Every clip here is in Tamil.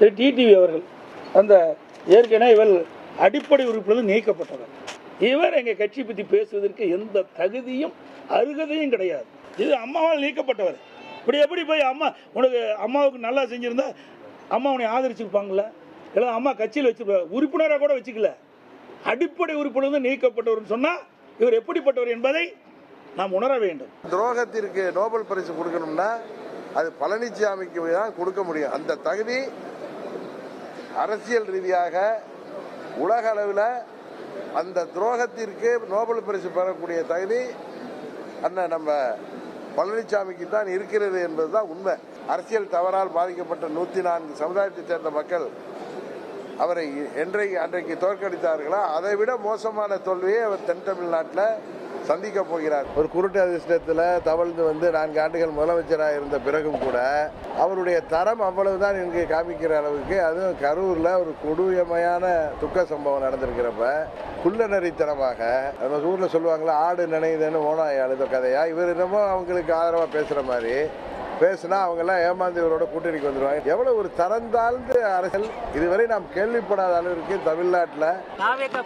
திரு டிடிவி அவர்கள் அந்த ஏற்கனவே இவர் அடிப்படை உறுப்பிலிருந்து நீக்கப்பட்டவர். இவர் எங்கள் கட்சி பற்றி பேசுவதற்கு எந்த தகுதியும் அருகதையும் கிடையாது. இது அம்மாவால் நீக்கப்பட்டவர். இப்படி எப்படி போய் அம்மா உனக்கு அம்மாவுக்கு நல்லா செஞ்சுருந்தா அம்மா உன்னை ஆதரிச்சிருப்பாங்களே இல்லை அம்மா கட்சியில் வச்சிருப்பா உறுப்பினராக கூட வச்சுக்கல. அடிப்படை உறுப்பினர் நீக்கப்பட்டவர்னு சொன்னால் இவர் எப்படிப்பட்டவர் என்பதை நாம் உணர வேண்டும். துரோகத்திற்கு நோபல் பரிசு கொடுக்கணும்னா அது பழனிசாமிக்கு தான் கொடுக்க முடியும். அந்த தகுதி அரசியல் ரீதியாக உலக அளவில் அந்த துரோகத்திற்கு நோபல் பரிசு பெறக்கூடிய தகுதி அண்ணன் நம்ம பழனிசாமிக்கு தான் இருக்கிறது என்பதுதான் உண்மை. அரசியல் தவறால் பாதிக்கப்பட்ட நூத்தி நான்கு சமுதாயத்தைச் சேர்ந்த மக்கள் அவரை என்றைக்கு அன்றைக்கு தோற்கடித்தார்களோ? அதை விட மோசமான தோல்வியை அவர் தென் தமிழ்நாட்டில் சந்திக்க போகிறார். ஒரு குருட்டு அதிர்ஷ்டத்தில் தவழ்ந்து வந்து நான்கு ஆண்டுகள் முதலமைச்சராக இருந்த பிறகும் கூட அவருடைய தரம் அவ்வளவுதான் எனக்கு காமிக்கிற அளவுக்கு. அதுவும் கரூரில் ஒரு கொடூரமையான துக்க சம்பவம் நடந்திருக்கிறப்ப குள்ளநரித்தனமாக நம்ம ஊரில் சொல்லுவாங்களா ஆடு நினைதுன்னு ஓனாய் அழுத கதையா? இவர் என்னமோ அவங்களுக்கு ஆதரவாக பேசுகிற மாதிரி பேசினா அவங்கெல்லாம் ஏமாந்து இவரோட கூட்டணிக்கு வந்துடுவாங்க எவ்வளவு ஒரு தரந்தாழ்ந்த அரசியல். இதுவரை நாம் கேள்விப்படாத அளவிற்கு தமிழ்நாட்டில்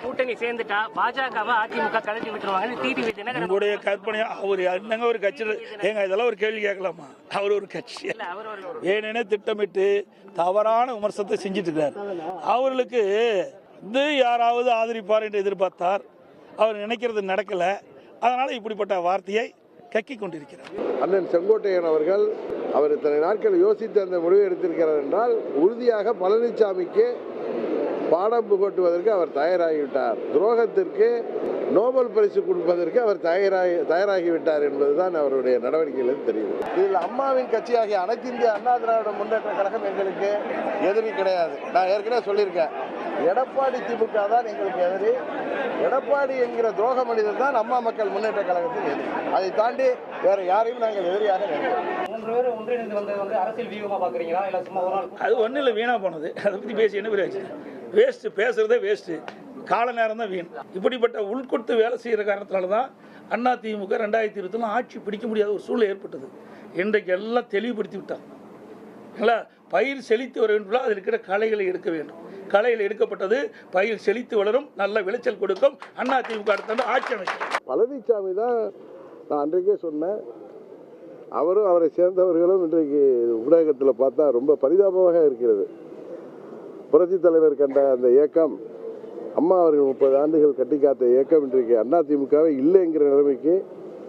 கூட்டணி சேர்ந்துட்டா பாஜகவை அதிமுக கலட்டி விட்டுருவாங்கன்னு டிடிவி தினகரன் உங்களுடைய கற்பனையா அவர் என்னங்க ஒரு கட்சி? ஏங்க இதெல்லாம் ஒரு கேள்வி கேட்கலாமா? அவர் ஒரு கட்சி. இல்ல அவர் ஒரு ஏனென திட்டமிட்டு தவறான விமர்சனத்தை செஞ்சுட்டு இருக்கார் அவர்களுக்கு இது யாராவது ஆதரிப்பார் என்று எதிர்பார்த்தார். அவர் நினைக்கிறது நடக்கல. அதனால இப்படிப்பட்ட வார்த்தையை கக்கி கொண்டிருக்கிறார் அண்ணன் செங்கோட்டையன் அவர்கள் அவர் இத்தனை நாட்கள் யோசித்து அந்த முடிவை எடுத்திருக்கிறார் என்றால் உறுதியாக பழனிசாமிக்கு பாடம் புகட்டுவதற்கு அவர் தயாராகிவிட்டார். துரோகத்திற்கு நோபல் பரிசு கொடுப்பதற்கு அவர் தயாராகி தயாராகிவிட்டார் என்பதுதான் அவருடைய நடவடிக்கைகள் தெரியுது. இதில் அம்மாவின் கட்சியாகிய அனைத்து இந்திய அண்ணா திராவிட முன்னேற்ற கழகம் எங்களுக்கு எதிரி கிடையாது. நான் ஏற்கனவே சொல்லியிருக்கேன். எடப்பாடி திமுக தான் எங்களுக்கு எதிரி. எடப்பாடி என்கிற துரோக மனிதர் தான் அம்மா மக்கள் முன்னேற்ற கழகத்தின் எதிரி. அதை தாண்டி வேற யாரையும் நாங்கள் எதிரியாக நினைக்கிறோம் பேர் ஒன்றிணைந்து வந்தது வந்து அரசியல் வியூகமா பாக்குறீங்களா? இல்ல சும்மா ஒரு நாள் அது ஒன்றும் இல்லை வீணாக போனது. அதை பற்றி பேசி என்ன பிரயோஜனம்? வேஸ்ட்டு பேசுகிறதே வேஸ்ட்டு கால நேரம் தான் வீண். இப்படிப்பட்ட உள்கொடுத்து வேலை செய்கிற காரணத்தினால தான் அண்ணா திமுக ரெண்டாயிரத்தி இருபத்தில் ஆட்சி பிடிக்க முடியாத ஒரு சூழ்நிலை ஏற்பட்டது. இன்றைக்கு எல்லாம் தெளிவுபடுத்தி விட்டாங்க இல்லைங்களா பயிர் செழித்து வர வேண்டும் அதில் இருக்கிற களைகளை எடுக்க வேண்டும். களைகள் எடுக்கப்பட்டது பயிர் செழித்து வளரும் நல்ல விளைச்சல் கொடுக்கும். அண்ணா திமுக அடுத்த ஆட்சி அமைக்கும். பழனிசாமி தான் நான் அன்றைக்கே சொன்னேன். அவரும் அவரை சேர்ந்தவர்களும் இன்றைக்கு ஊடகத்தில் பார்த்தா ரொம்ப பரிதாபமாக இருக்கிறது. புரட்சி தலைவர் கண்ட அந்த இயக்கம் அம்மா அவர்கள் முப்பது ஆண்டுகள் கட்டி காத்த இயக்கம் இன்றைக்கு அண்ணா திமுகவே இல்லைங்கிற நிலைமைக்கு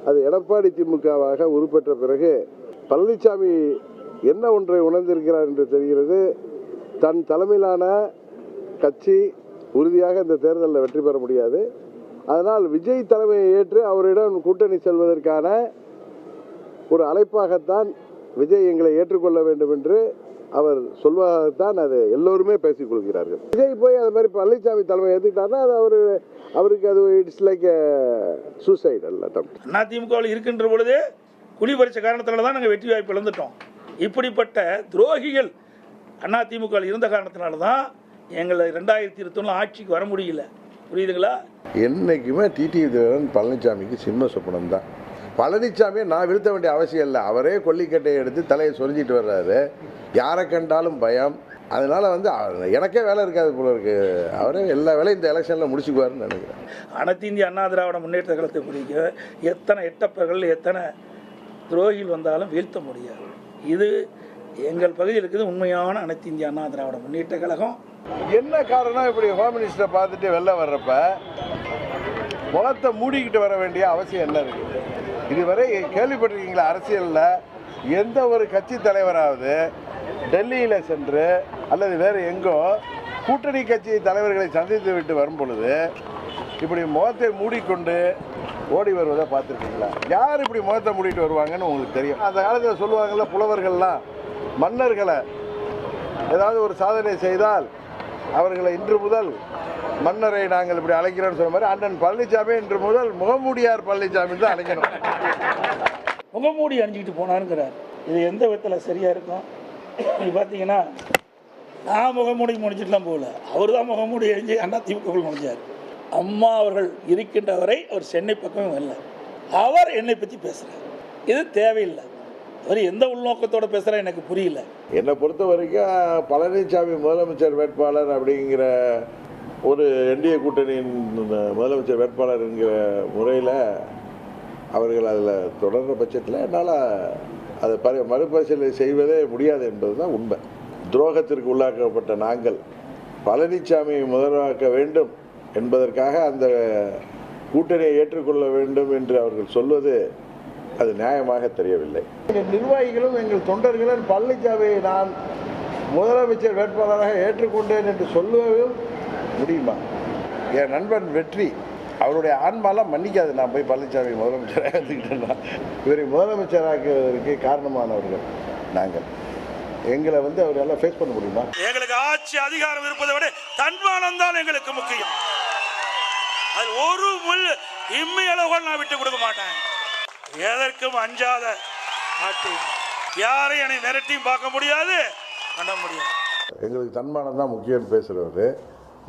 அது எடப்பாடி திமுகவாக உருப்பெற்ற பிறகு பழனிசாமி என்ன ஒன்றை உணர்ந்திருக்கிறார் என்று தெரிகிறது. தன் தலைமையிலான கட்சி உறுதியாக இந்த தேர்தலில் வெற்றி பெற முடியாது. அதனால் விஜய் தலைமையை ஏற்று அவரிடம் கூட்டணி செல்வதற்கான ஒரு அழைப்பாகத்தான் விஜய் எங்களை ஏற்றுக்கொள்ள வேண்டும் என்று அவர் சொல்வதாகத்தான் அது எல்லோருமே பேசிக் கொள்கிறார்கள். விஜய் போய் அது மாதிரி பழனிசாமி தலைமை ஏற்றுக்கிட்டாருன்னா அது அவர் அவருக்கு அது இட்ஸ் லைக் சூசைட் அல்ல அண்ணா திமுகவில் இருக்கின்ற பொழுதே குழி பறிச்ச காரணத்தினால தான் நாங்கள் வெற்றி வாய்ப்பு இழந்துட்டோம். இப்படிப்பட்ட துரோகிகள் அண்ணா திமுகவில் இருந்த காரணத்தினால தான் எங்களை ரெண்டாயிரத்தி இருபத்தொன்னு ஆட்சிக்கு வர முடியல. புரியுதுங்களா? என்னைக்குமே டிடிவி தினகரன் பழனிசாமிக்கு சிம்ம சொப்பனம் தான். பழனிசாமியை நான் வீழ்த்த வேண்டிய அவசியம் இல்லை. அவரே கொல்லிக்கட்டையை எடுத்து தலையை சொரிஞ்சிட்டு வர்றாரு. யாரை கண்டாலும் பயம். அதனால வந்து அவர் எனக்கே வேலை இருக்காது போல இருக்கு. அவரே எல்லா வேலையும் இந்த எலெக்ஷனில் முடிச்சுக்குவாருன்னு நினைக்கிறேன். அனைத்து இந்திய அண்ணா திராவிட முன்னேற்ற கழகத்தை குறிக்க எத்தனை எட்டப்பர்கள் எத்தனை துரோகிகள் வந்தாலும் வீழ்த்த முடியாது. இது எங்கள் பகுதியில் இருக்குது உண்மையான அனைத்து இந்திய அண்ணா திராவிட முன்னேற்ற கழகம். என்ன காரணம்? இப்படி ஹோம் மினிஸ்டரை பார்த்துட்டு வெளில வர்றப்ப முகத்தை மூடிக்கிட்டு வர வேண்டிய அவசியம் என்ன இருக்கு? இதுவரை கேள்விப்பட்டிருக்கீங்களா அரசியலில்? எந்த ஒரு கட்சி தலைவராவது டெல்லியில் சென்று அல்லது வேறு எங்கோ கூட்டணி கட்சி தலைவர்களை சந்தித்து விட்டு வரும் பொழுது இப்படி முகத்தை மூடிக்கொண்டு ஓடி வருவதை பார்த்துருக்கீங்களா? யார் இப்படி முகத்தை மூடிட்டு வருவாங்கன்னு உங்களுக்கு தெரியும். அந்த காலத்தில் சொல்லுவாங்கள்ல புலவர்கள்லாம் மன்னர்களை ஏதாவது ஒரு சாதனை செய்தால் அவர்களை இன்று முதல் மன்னரை நாங்கள் இப்படி அழைக்கிறோம்னு சொன்ன மாதிரி அண்ணன் பழனிசாமி இன்று முதல் முகமூடியார் பழனிசாமி தான் அழைக்கணும். முகமூடி அணிஞ்சிக்கிட்டு போனாருங்கிறார். இது எந்த விதத்தில் சரியாக இருக்கும்? நீங்கள் பார்த்தீங்கன்னா நான் முகமூடி முடிச்சிட்டுலாம் போகல அவர் தான் முகமூடி அணிஞ்சு அண்ணா திமுக முடிஞ்சார். அம்மா அவர்கள் இருக்கின்ற வரை அவர் சென்னை பக்கமே வரல. அவர் என்னை பற்றி பேசுகிறார் இது தேவையில்லை. அவர் எந்த உள்நோக்கத்தோட பேசுகிறா எனக்கு புரியல. என்னை பொறுத்த வரைக்கும் பழனிசாமி முதலமைச்சர் வேட்பாளர் அப்படிங்கிற ஒரு என்டிஏ கூட்டணியின் முதலமைச்சர் வேட்பாளர் என்கிற முறையில் அவர்கள் அதில் தொடர்ற பட்சத்தில் என்னால் அதை பரி மறுபரிசீலனை செய்வதே முடியாது என்பது தான் உண்மை. துரோகத்திற்கு உள்ளாக்கப்பட்ட நாங்கள் பழனிசாமியை முதல்வாக்க வேண்டும் என்பதற்காக அந்த கூட்டணியை ஏற்றுக்கொள்ள வேண்டும் என்று அவர்கள் சொல்வது அது நியாயமாக தெரியவில்லை. எங்கள் நிர்வாகிகளும் எங்கள் தொண்டர்களும் பழனிசாமியை நான் முதலமைச்சர் வேட்பாளராக ஏற்றுக்கொண்டேன் என்று சொல்லுவதும் முடியுமா? என் நண்பன் வெற்றி அவருடைய ஆன்மாலாம் மன்னிக்காது. நான் போய் பழனிசாமி முதலமைச்சராக இருந்துக்கிட்டேன்னா இவரை முதலமைச்சராக்குவதற்கு காரணமானவர்கள் நாங்கள். எங்களை வந்து அவரெல்லாம் ஃபேஸ் பண்ண முடியுமா? எங்களுக்கு ஆட்சி அதிகாரம் இருப்பதை விட தன்மானம் தான் எங்களுக்கு முக்கியம். அது ஒரு முள் இம்மி அளவுகள் நான் விட்டு கொடுக்க மாட்டேன். எதற்கும் அஞ்சாத ஆட்சி. யாரையும் என்னை மிரட்டியும் பார்க்க முடியாது பண்ண முடியாது. எங்களுக்கு தன்மானம் தான் முக்கியம்னு பேசுகிறவர்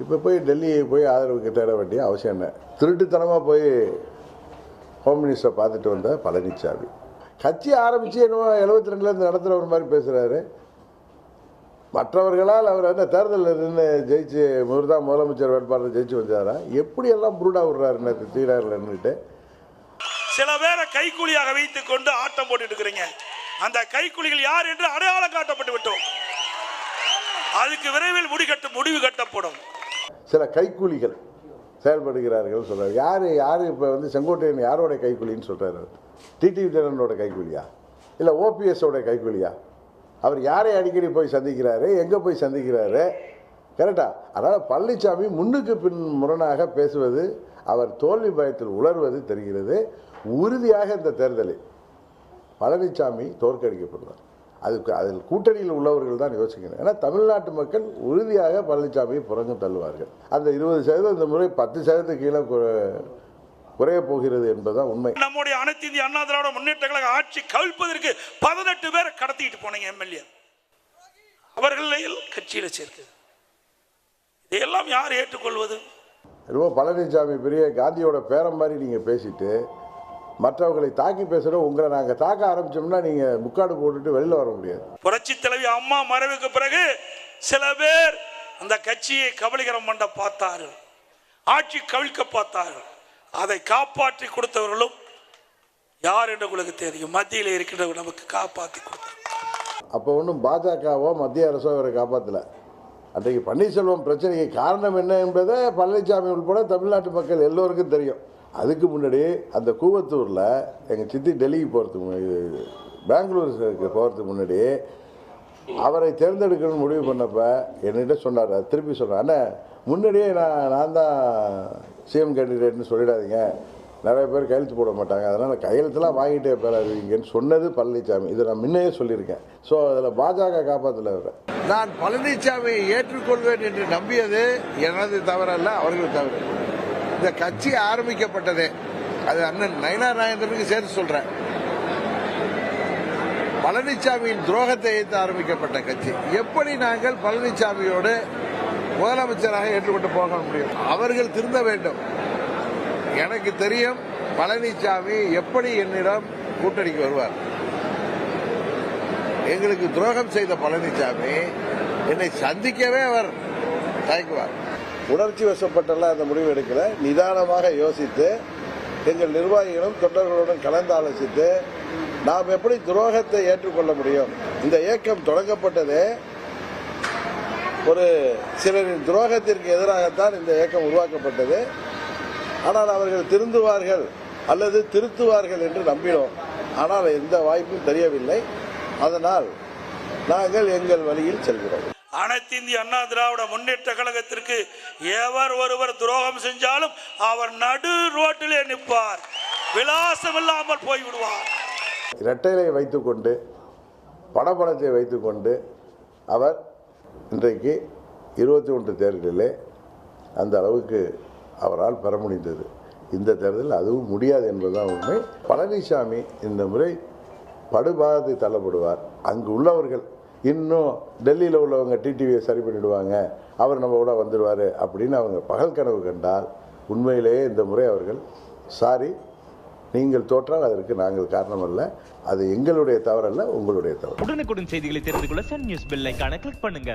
இப்போ போய் டெல்லியை போய் ஆதரவு தேட வேண்டிய அவசியம் என்ன? திருட்டுத்தனமாக போய் ஹோம் மினிஸ்டரை பார்த்துட்டு வந்த பழனிசாமி கட்சி ஆரம்பித்து என்னவோ எழுபத்தி ரெண்டுலேருந்து நடத்துகிற மாதிரி பேசுகிறாரு மற்றவர்களால் அவர் அந்த தேர்தலில் நின்று ஜெயிச்சு இவர் தான் முதலமைச்சர் வேட்பாளர் ஜெயிச்சு வந்தாரா? எப்படியெல்லாம் புருடா விடுறாரு நேற்று தீடாரில் நின்றுட்டு சில பேரை கைக்கூலியாக வைத்து கொண்டு ஆட்டம் போட்டுட்டு இருக்கிறீங்க. அந்த கைக்கூலிகள் யார் என்று அடையாளம் காட்டப்பட்டு விட்டோம். அதுக்கு விரைவில் முடிகட்ட முடிவு கட்டப்படும். சில கைக்கூலிகள் செயல்படுகிறார்கள் சொல்கிறார் யார் யார் இப்போ வந்து செங்கோட்டையன் யாரோட கைக்கூலின்னு சொல்கிறாரு டிடிவி தினனோட கைக்கூலியா? இல்லை ஓபிஎஸோட கைக்கூலியா? அவர் யாரை அடிக்கடி போய் சந்திக்கிறாரு? எங்கே போய் சந்திக்கிறாரு? கரெக்டா? அதனால் பழனிசாமி முன்னுக்கு பின் முரணாக பேசுவது அவர் தோல்வி பயத்தில் உணர்வது தெரிகிறது. உறுதியாக இந்த தேர்தலில் பழனிசாமி தோற்கடிக்கப்படுவார். அதுக்கு அதில் கூட்டணியில் உள்ளவர்கள் தான் யோசிக்கணும் ஏன்னா தமிழ்நாட்டு மக்கள் உறுதியாக பழனிசாமியை புறங்கு தள்ளுவார்கள். அந்த இருபது சதவீதம் இந்த முறை பத்து சதவீதத்துக்கு கீழே குறை- குறையப் போகிறது என்பதுதான் உண்மை. நம்முடைய அனைத்து இந்திய அண்ணா திராவிட முன்னேற்ற கழக ஆட்சி கவிழ்ப்பதற்கு பதினெட்டு பேரை கடத்திட்டு போனீங்க எம்எல்ஏ. அவர்களை கட்சியில சேர்க்கு இதையெல்லாம் யார் ஏற்றுக்கொள்வது? என்னமோ பழனிசாமி பெரிய காந்தியோட பேரம் மாதிரி நீங்கள் பேசிட்டு மற்றவர்களை தாக்கி பேசுகிற உங்களை நாங்கள் தாக்க ஆரம்பிச்சோம்னா நீங்கள் முக்காடு போட்டுட்டு வெளியில் வர முடியாது. புரட்சி தலைவி அம்மா மறைவுக்கு பிறகு சில பேர் அந்த கட்சியை கபலீகரம் பண்ண பார்த்தார்கள். ஆட்சி கவிழ்க்க பார்த்தார்கள். அதை காப்பாற்றி கொடுத்தவர்களும் யார் என்று உங்களுக்கு தெரியும். மத்தியில் இருக்கின்றவர் நமக்கு காப்பாற்றி கொடுத்தார் அப்போ ஒன்றும் பாஜகவோ மத்திய அரசோ அவரை காப்பாற்றல அன்றைக்கு பன்னீர்செல்வம் பிரச்சனைக்கு காரணம் என்ன என்பதை பழனிசாமி உட்பட தமிழ்நாட்டு மக்கள் எல்லோருக்கும் தெரியும். அதுக்கு முன்னாடி அந்த கூவத்தூரில் எங்கள் சித்தி டெல்லிக்கு போகிறதுக்கு முன்னாடி பெங்களூருக்கு போகிறதுக்கு முன்னாடி அவரை தேர்ந்தெடுக்கணும்னு முடிவு பண்ணப்போ என்கிட்ட சொன்னார் திருப்பி சொன்னார் அண்ணா முன்னாடியே நான் நான் தான் சிஎம் கேண்டிடேட்னு சொல்லிடாதீங்க. நிறைய பேர் கையெழுத்து போட மாட்டாங்க. அதனால் கையெழுத்துலாம் வாங்கிட்டே பேர் சொன்னது பழனிசாமி இதை நான் முன்னையே சொல்லியிருக்கேன். ஸோ அதில் பாஜக காப்பாற்றல நான் பழனிசாமியை ஏற்றுக்கொள்வேன் என்று நம்பியது எனது தவறல்ல அவர்கள் தவறு. இந்த கட்சி ஆரம்பிக்கப்பட்டதே. அது அண்ணன் நயனா நாயந்தனுக்கு சேர்த்து சொல்கிறேன் பழனிசாமியின் துரோகத்தை எதிர்த்து ஆரம்பிக்கப்பட்ட கட்சி. எப்படி நாங்கள் பழனிசாமியோடு முதலமைச்சராக ஏற்றுக்கொண்டு போக முடியும்? அவர்கள் திருந்த வேண்டும். எனக்கு தெரியும் பழனிசாமி எப்படி என்னிடம் கூட்டணிக்கு வருவார். எங்களுக்கு துரோகம் செய்த பழனிசாமி என்னை சந்திக்கவே அவர் தயக்குவார் உணர்ச்சி வசப்பட்டெல்லாம் அந்த முடிவு எடுக்கல. நிதானமாக யோசித்து எங்கள் நிர்வாகிகளும் தொண்டர்களுடன் கலந்து ஆலோசித்து நாம் எப்படி துரோகத்தை ஏற்றுக்கொள்ள முடியும்? இந்த இயக்கம் தொடங்கப்பட்டதே ஒரு சிலரின் துரோகத்திற்கு எதிராகத்தான் இந்த இயக்கம் உருவாக்கப்பட்டது. ஆனால் அவர்கள் திருந்துவார்கள் அல்லது திருத்துவார்கள் என்று நம்பினோம். ஆனால் எந்த வாய்ப்பும் தெரியவில்லை. அதனால் நாங்கள் எங்கள் வழியில் செல்கிறோம். அனைத்து இந்திய அண்ணா திராவிட முன்னேற்ற கழகத்திற்கு எவர் ஒருவர் துரோகம் செஞ்சாலும் அவர் நடு ரோட்டிலே நிற்பார். விலாசம் இல்லாமல் போய்விடுவார். இரட்டைலை வைத்துக்கொண்டு பணபலத்தை வைத்துக்கொண்டு அவர் இன்றைக்கு இருபத்தி ஒன்று தேர்தலிலே அந்த அளவுக்கு அவரால் பெற முடிந்தது. இந்த தேர்தலில் அதுவும் முடியாது என்பதுதான் உண்மை. பழனிசாமி இந்த முறை படுபாதத்தை தள்ளப்படுவார். அங்கு உள்ளவர்கள் இன்னும் டெல்லியில் உள்ளவங்க டிடிவியை சரி பண்ணிடுவாங்க. அவர் நம்ம கூட வந்துடுவார் அப்படின்னு அவங்க பகல் கனவு கண்டால் உண்மையிலேயே இந்த முறை அவர்கள் சாரி நீங்கள் தோற்றால் அதற்கு நாங்கள் காரணம் அல்ல அது எங்களுடைய தவறல்ல உங்களுடைய தவறு. உடனுக்குடன் செய்திகளை தெரிந்து கொள்ள சன் நியூஸ் பெல் ஐகானை கிளிக் பண்ணுங்க.